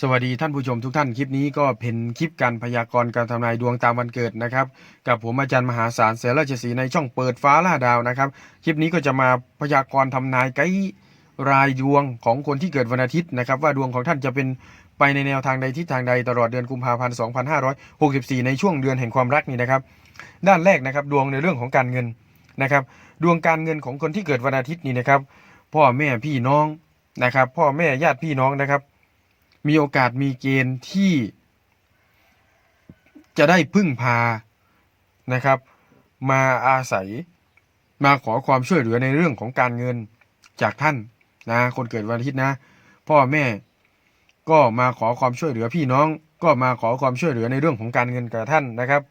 สวัสดีท่านผู้ชมทุกท่านคลิปนี้ก็เป็นคลิปการพยากรณ์การทำนายดวงตามวันเกิดนะครับกับผมอาจารย์มหาศาลเสราชศรีในช่องเปิดฟ้าล่าดาวนะครับคลิปนี้ก็จะมาพยากรณ์ทำนายไกด์รายดวงของคนที่เกิดวันอาทิตย์นะครับ ว่าดวงของท่านจะเป็นไปในแนวทางใดทิศทางใดตลอดเดือนกุมภาพันธ์ 2564 ในช่วงเดือนแห่งความรักนี่นะครับ ด้านแรกนะครับดวงในเรื่องของการเงินนะครับ ดวงการเงินของคนที่เกิดวันอาทิตย์นี่นะครับ พ่อแม่พี่น้องนะครับ พ่อแม่ญาติพี่น้องนะครับ มีโอกาสมีเกณฑ์ที่จะได้พึ่งพานะครับ มาอาศัยมาขอความช่วยเหลือในเรื่องของการเงินจากท่านนะคนเกิดวันอาทิตย์นะ พ่อแม่ก็มาขอความช่วยเหลือพี่น้อง ก็มาขอความช่วยเหลือในเรื่องของการเงินกับท่านนะครับ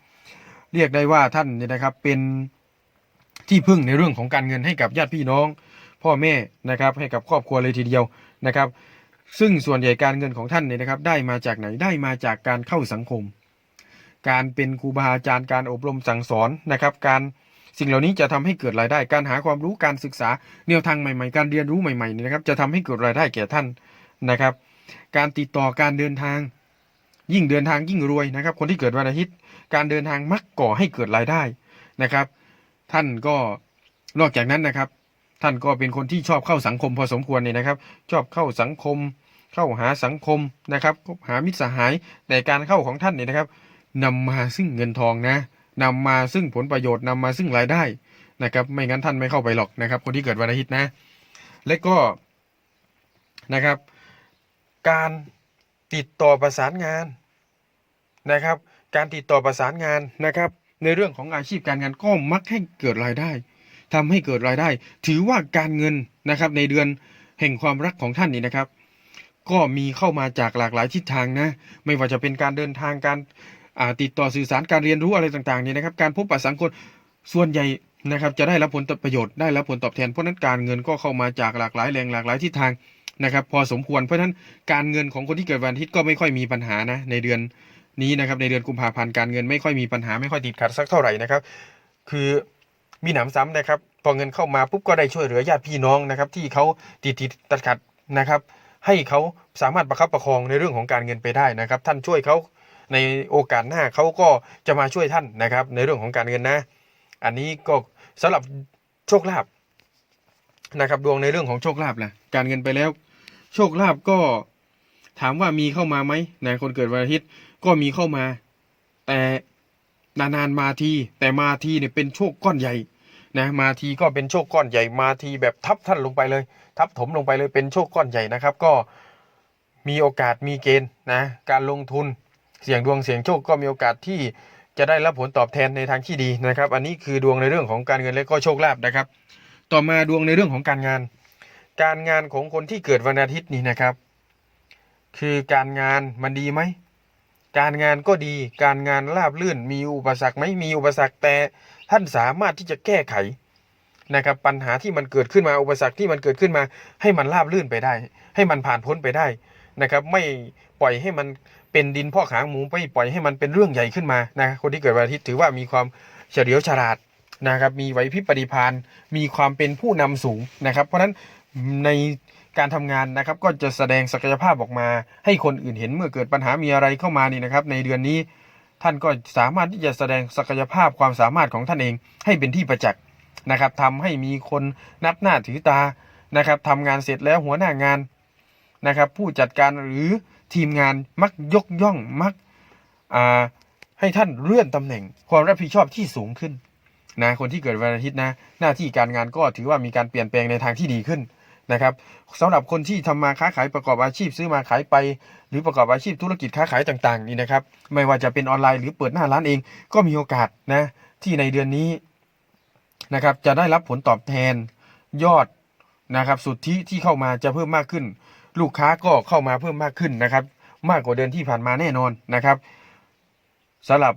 เรียกได้ว่าท่านเนี่ยนะครับเป็นที่พึ่งในเรื่องของการเงินให้กับญาติพี่น้อง พ่อแม่นะครับให้กับครอบครัวเลยทีเดียวนะครับ ซึ่งส่วนใหญ่การเงินของท่านเนี่ยนะครับ ได้มาจากไหนได้มาจากการเข้าสังคม การเป็นครูบาอาจารย์การอบรมสั่งสอนนะครับ การสิ่งเหล่านี้จะทำให้เกิดรายได้ การหาความรู้การศึกษาแนวทางใหม่ๆ การเรียนรู้ใหม่ๆเนี่ยนะครับ จะทำให้เกิดรายได้แก่ท่านนะครับ การติดต่อการเดินทาง ยิ่งเดินทางยิ่งรวยนะครับ คนที่เกิดวันอาทิตย์ การเดินทางมักก่อให้เกิดรายได้นะครับ ท่านก็นอกจากนั้นนะครับ ท่านก็เป็นคนที่ชอบเข้าสังคมพอสมควรเนี่ยนะครับ ชอบเข้าสังคม เข้าหาสังคมนะครับ หามิตรสหายแต่การเข้าของท่านเนี่ยนะครับนำมาซึ่งเงินทองนะนำมาซึ่งผลประโยชน์นำมาซึ่งรายได้นะครับไม่งั้นท่านไม่เข้าไปหรอกนะครับ คนที่เกิดวันอาทิตย์นะ และก็นะครับ การติดต่อประสานงานนะครับ การติดต่อประสานงานนะครับ ในเรื่องของอาชีพการงานก็มักให้เกิดรายได้ ทำให้เกิดรายได้ ถือว่าการเงินนะครับในเดือนแห่งความรักของท่านนี่นะครับ ก็มีเข้ามาจากหลากหลายทิศทางนะ ไม่ว่าจะเป็นการเดินทางการติดต่อสื่อสารการเรียนรู้อะไรต่างๆนี่นะครับ การพบปะสังคมส่วนใหญ่นะครับ จะได้รับผลประโยชน์ได้รับผลตอบแทนเพราะนั้นการเงินก็เข้ามาจากหลากหลายแหล่งหลากหลายทิศทางนะครับ พอสมควรเพราะฉะนั้นการเงินของคนที่เกิดวันอาทิตย์ก็ไม่ค่อยมีปัญหานะในเดือนนี้นะครับในเดือนกุมภาพันธ์การเงินไม่ค่อยมีปัญหาไม่ค่อยติดขัดสักเท่าไหร่นะครับ คือ มีหนำซ้ำนะครับพอเงินเข้ามาปุ๊บก็ได้ช่วยเหลือญาติพี่น้องนะครับ ที่เขาติดติดตัดขัดนะครับ ให้เขาสามารถประคับประคองในเรื่องของการเงินไปได้นะครับ ท่านช่วยเขาในโอกาสหน้าเขาก็จะมาช่วยท่านนะครับ ในเรื่องของการเงินนะ อันนี้ก็สำหรับโชคลาภนะครับ ดวงในเรื่องของโชคลาภแหละการเงินไปแล้ว โชคลาภก็ถามว่ามีเข้ามาไหมนะคนเกิดวันอาทิตย์ก็มีเข้ามา แต่นานๆมาที แต่มาทีเนี่ยเป็นโชคก้อนใหญ่ นะมาทีก็เป็นโชคก้อนใหญ่มาทีแบบทับท่านลงไปเลย ทับถมลงไปเลยเป็นโชคก้อนใหญ่นะครับ ก็มีโอกาสมีเกณฑ์นะการลงทุนเสี่ยงดวงเสี่ยงโชคก็มีโอกาสที่จะได้รับผลตอบแทนในทางที่ดีนะครับ อันนี้คือดวงในเรื่องของการเงินและก็โชคลาภนะครับ ต่อมาดวงในเรื่องของการงาน การงานของคนที่เกิดวันอาทิตย์นี่นะครับ คือการงานมันดีไหมการงานก็ดีการงานราบรื่นมีอุปสรรคไหมมีอุปสรรคแต่ ท่านสามารถที่จะแก้ไขนะครับปัญหาที่มันเกิดขึ้นมาอุปสรรคที่มันเกิดขึ้นมา ให้มันราบรื่นไปได้ ให้มันผ่านพ้นไปได้นะครับ ไม่ปล่อยให้มันเป็นดินพ่อกหางหมูไม่ปล่อยให้มันเป็นเรื่องใหญ่ขึ้นมานะคนที่เกิดวันอาทิตย์ถือว่ามีความเฉลียวฉลาดนะครับ มีไหวพริบปฏิภาณมีความเป็นผู้นำสูงนะครับ เพราะฉะนั้นในการทำงานนะครับก็จะแสดงศักยภาพออกมา ให้คนอื่นเห็นเมื่อเกิดปัญหามีอะไรเข้ามานี่นะครับ ในเดือนนี้ ท่านก็สามารถที่จะแสดงศักยภาพความสามารถของท่านเองให้เป็นที่ประจักษ์นะครับทำให้มีคนนับหน้าถือตานะครับทำงานเสร็จแล้วหัวหน้างานนะครับ ผู้จัดการหรือทีมงานมักยกย่องมักอ่าให้ท่านเลื่อนตำแหน่ง ความรับผิดชอบที่สูงขึ้นนะคนที่เกิดวันอาทิตย์นะหน้าที่การงานก็ถือว่ามีการเปลี่ยนแปลงในทางที่ดีขึ้น นะครับสำหรับคนที่ทำมาค้าขายประกอบอาชีพซื้อมาขายไป หรือประกอบอาชีพธุรกิจค้าขายต่างๆนี่นะครับ ไม่ว่าจะเป็นออนไลน์หรือเปิดหน้าร้านเอง ก็มีโอกาสนะที่ในเดือนนี้นะครับจะได้รับผลตอบแทนยอดนะครับสุทธิที่เข้ามาจะเพิ่มมากขึ้น ลูกค้าก็เข้ามาเพิ่มมากขึ้นนะครับ มากกว่าเดือนที่ผ่านมาแน่นอนนะครับสำหรับ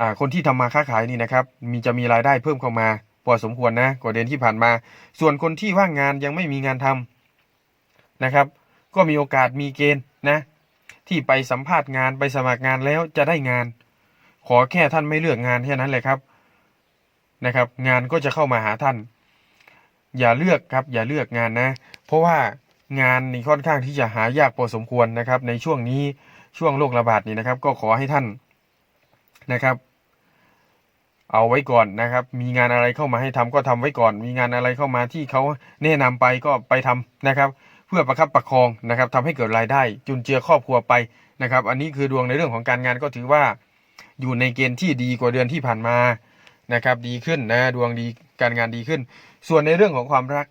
อ่าคนที่ทำมาค้าขายนี่นะครับ มีจะมีรายได้เพิ่มเข้ามา พอสมควรนะกว่าเดือนที่ผ่านมา ส่วนคนที่ว่างงานยังไม่มีงานทำนะครับ ก็มีโอกาสมีเกณฑ์นะ ที่ไปสัมภาษณ์งานไปสมัครงานแล้วจะได้งาน ขอแค่ท่านไม่เลือกงานแค่นั้นแหละครับนะครับ งานก็จะเข้ามาหาท่าน อย่าเลือกครับ อย่าเลือกงานนะ เพราะว่างานนี่ค่อนข้างที่จะหายากพอสมควรนะครับ ในช่วงนี้ช่วงโรคระบาดนี้นะครับ ก็ขอให้ท่านนะครับ เอาไว้ก่อนนะครับ มีงานอะไรเข้ามาให้ทำก็ทำไว้ก่อน มีงานอะไรเข้ามาที่เขาแนะนำไปก็ไปทำนะครับ เพื่อประคับประคองนะครับทำให้เกิดรายได้ จุนเจือครอบครัวไปนะครับ อันนี้คือดวงในเรื่องของการงานก็ถือว่า อยู่ในเกณฑ์ที่ดีกว่าเดือนที่ผ่านมานะครับดีขึ้นนะดวงดีการงานดีขึ้น ส่วนในเรื่องของความรัก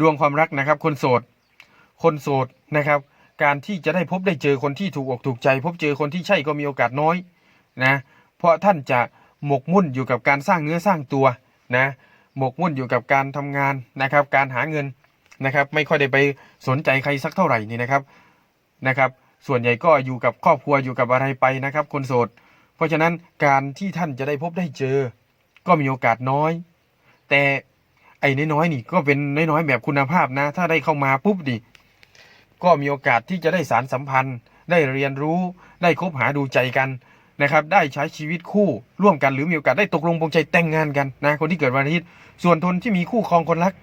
ดวงความรักนะครับ คนโสด คนโสดนะครับ การที่จะได้พบได้เจอคนที่ถูกอกถูกใจ พบเจอคนที่ใช่ก็มีโอกาสน้อยนะเพราะท่านจะ หมกมุ่นอยู่กับการสร้างเนื้อสร้างตัวนะหมกมุ่นอยู่กับการทำงานนะครับ การหาเงินนะครับ ไม่ค่อยได้ไปสนใจใครสักเท่าไหร่นี่นะครับนะครับ ส่วนใหญ่ก็อยู่กับครอบครัวอยู่กับอะไรไปนะครับ คนโสด เพราะฉะนั้นการที่ท่านจะได้พบได้เจอ ก็มีโอกาสน้อย แต่ไอ้น้อยๆนี่ก็เป็นน้อยๆแบบคุณภาพนะ ถ้าได้เข้ามาปุ๊บดิก็มีโอกาสที่จะได้สารสัมพันธ์ ได้เรียนรู้ได้คบหาดูใจกัน นะครับได้ใช้ชีวิตคู่ร่วมกันหรือมีโอกาสได้ตกลงปรงใจแต่งงานกันนะคนที่เกิดวันอาทิตย์ ส่วนคนที่มีคู่ครองคนรัก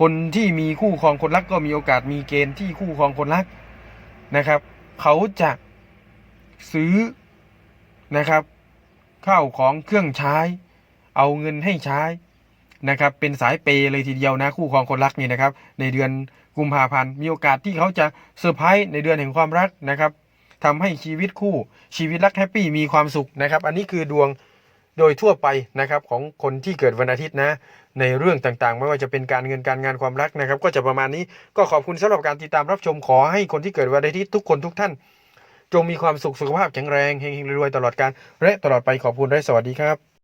คนที่มีคู่ครองคนรักก็มีโอกาสมีเกณฑ์ที่คู่ครองคนรักนะครับ เขาจะซื้อนะครับข้าวของเครื่องใช้ เอาเงินให้ใช้นะครับเป็นสายเปย์เลยทีเดียวนะคู่ครองคนรักนี่นะครับในเดือนกุมภาพันธ์มีโอกาสที่เขาจะเซอร์ไพรส์ในเดือนแห่งความรักนะครับ ทำให้ชีวิตคู่ชีวิตรักแฮปปี้มีความสุขนะครับ อันนี้คือดวงโดยทั่วไปนะครับของคนที่เกิดวันอาทิตย์นะ ในเรื่องต่างๆ ไม่ว่าจะเป็นการเงินการงานความรักนะครับ ก็จะประมาณนี้ก็ขอบคุณสำหรับการติดตามรับชมขอให้คนที่เกิดวันอาทิตย์ทุกคนทุกท่าน จงมีความสุขสุขภาพแข็งแรงเฮงๆรวยๆตลอดการและตลอดไปขอบคุณและสวัสดีครับ